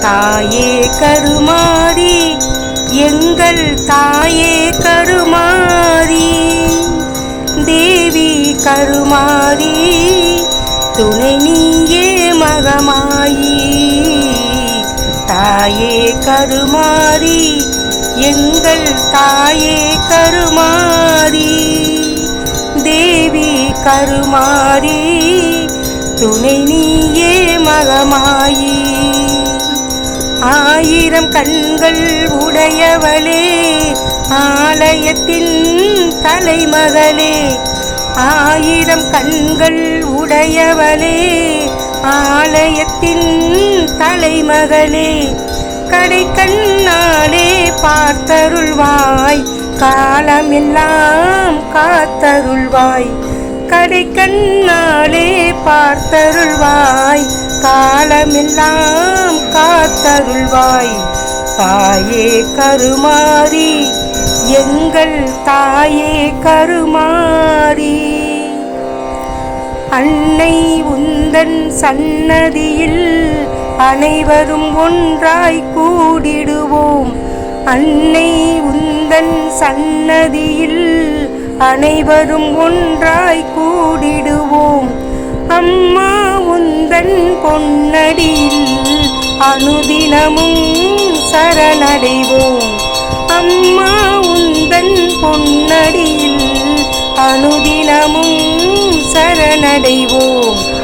தாயே கருமாறி எங்கள் தாயே கருமாறி. தேவி கருமாறி துணை நீயே மகமாயி. தாயே கருமாறி எங்கள் தாயே கருமாறி. தேவி கருமாறி துணை நீயே மகமாயி. ஆயிரம் கண்கள் உடையவளே ஆலயத்தின் தலைமகளே ஆயிரம் கண்கள் உடையவளே ஆலயத்தின் தலைமகளே கடை கண்ணாலே பார்த்தருள்வாய் காலமெல்லாம் காத்தருள்வாய். கடை கண்ணாலே பார்த்தருள்வாய் காலமெல்லாம் தாயே கருமாரி எங்கள் தாயே கருமாரி அன்னை உந்தன் சன்னதியில் அனைவரும் ஒன்றாய் கூடிடுவோம். அன்னை உந்தன் சன்னதியில் அனைவரும் ஒன்றாய் கூடிடுவோம். அம்மா உந்தன் பொன்னடியில் அனுதினமும் சரணடைவோம். அம்மா உந்தன் பொன்னடியில் அனுதினமும் சரணடைவோம்.